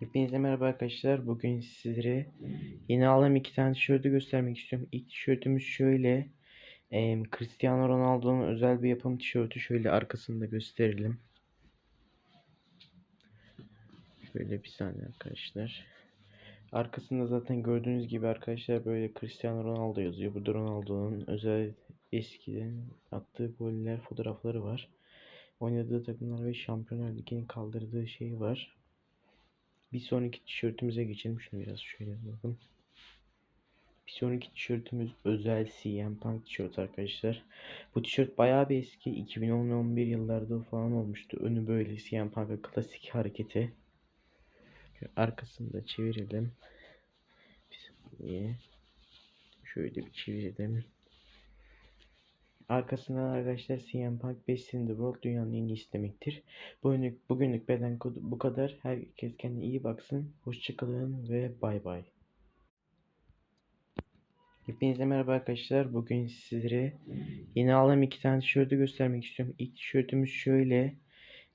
Hepinize merhaba arkadaşlar. Bugün sizlere yeni aldığım iki tane tişörtü göstermek istiyorum. İlk tişörtümüz şöyle. Em, Cristiano Ronaldo'nun özel bir yapım tişörtü. Şöyle arkasını da gösterelim. Şöyle bir saniye arkadaşlar. Arkasında zaten gördüğünüz gibi arkadaşlar böyle Cristiano Ronaldo yazıyor. Burada Ronaldo'nun özel eskiden attığı goller fotoğrafları var. Oynadığı takımlar ve Şampiyonlar Ligi'nin kaldırdığı şey var. Bir sonraki tişörtümüze geçelim. Şunu biraz şöyle bakın. Bir sonraki tişörtümüz özel CM Punk tişört arkadaşlar. Bu tişört bayağı bir eski. 2010-11 yıllarda falan olmuştu. Önü böyle CM Punk'a klasik hareketi. Arkasını da çevirelim. Şöyle bir çevirelim. Arkasından arkadaşlar CM Punk Best in the World dünyanın en iyisi demektir. Bugünlük, bugünlük beden kodu bu kadar. Herkes kendine iyi baksın. Hoşçakalın ve bay bay. Hepinize merhaba arkadaşlar. Bugün sizlere yeni aldığım iki tane tişörtü göstermek istiyorum. İlk tişörtümüz şöyle.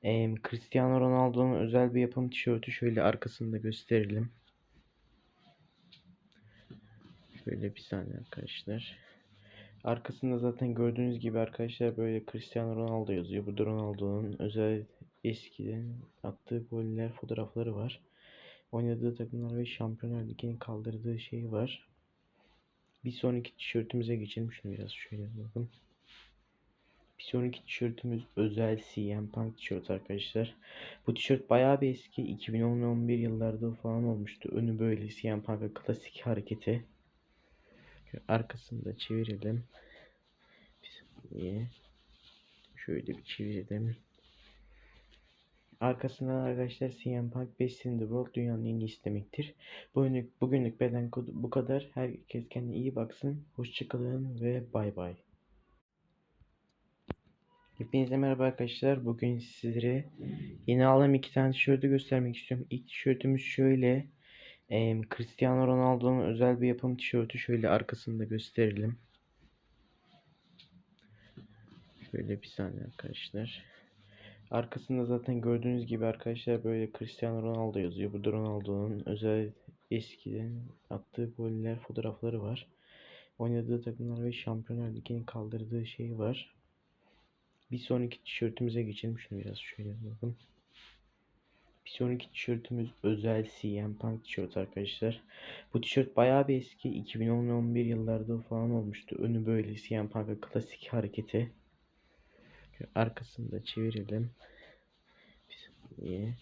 Em, Cristiano Ronaldo'nun özel bir yapım tişörtü. Şöyle arkasını da gösterelim. Şöyle bir saniye arkadaşlar. Arkasında zaten gördüğünüz gibi arkadaşlar böyle Cristiano Ronaldo yazıyor. Burada Ronaldo'nun özel eskiden attığı goller fotoğrafları var. Oynadığı takımlar ve Şampiyonlar Ligi'nin kaldırdığı şey var. Bir sonraki tişörtümüze geçelim. Şunu biraz şöyle bakın. Bir sonraki tişörtümüz özel CM Punk tişört arkadaşlar. Bu tişört bayağı bir eski. 2010-11 yıllarda falan olmuştu. Önü böyle CM Punk'a klasik hareketi. Şöyle Arkasını çevirelim. Saniye. Şöyle bir çevirelim. Arkasından arkadaşlar CM Punk Best in the World dünyanın en iyisi demektir. Bugünlük, bugünlük beden kodu bu kadar. Herkes kendine iyi baksın. Hoşçakalın ve bay bay. Hepinize merhaba arkadaşlar. Bugün sizlere yeni aldığım iki tane tişörtü göstermek istiyorum. İlk tişörtümüz şöyle. Em, Cristiano Ronaldo'nun özel bir yapım tişörtü. Şöyle arkasını da gösterelim. Şöyle bir saniye arkadaşlar. Arkasında zaten gördüğünüz gibi arkadaşlar böyle Cristiano Ronaldo yazıyor. Burada Ronaldo'nun özel eskiden attığı goller fotoğrafları var. Oynadığı takımlar ve Şampiyonlar Ligi'nin kaldırdığı şey var. Bir sonraki tişörtümüze geçelim. Şunu biraz şöyle bakın. Bir sonraki tişörtümüz özel CM Punk tişört arkadaşlar. Bu tişört bayağı bir eski. 2010-11 yıllarda falan olmuştu. Önü böyle CM Punk'a klasik hareketi. Arkasını da çevirelim. Bir saniye.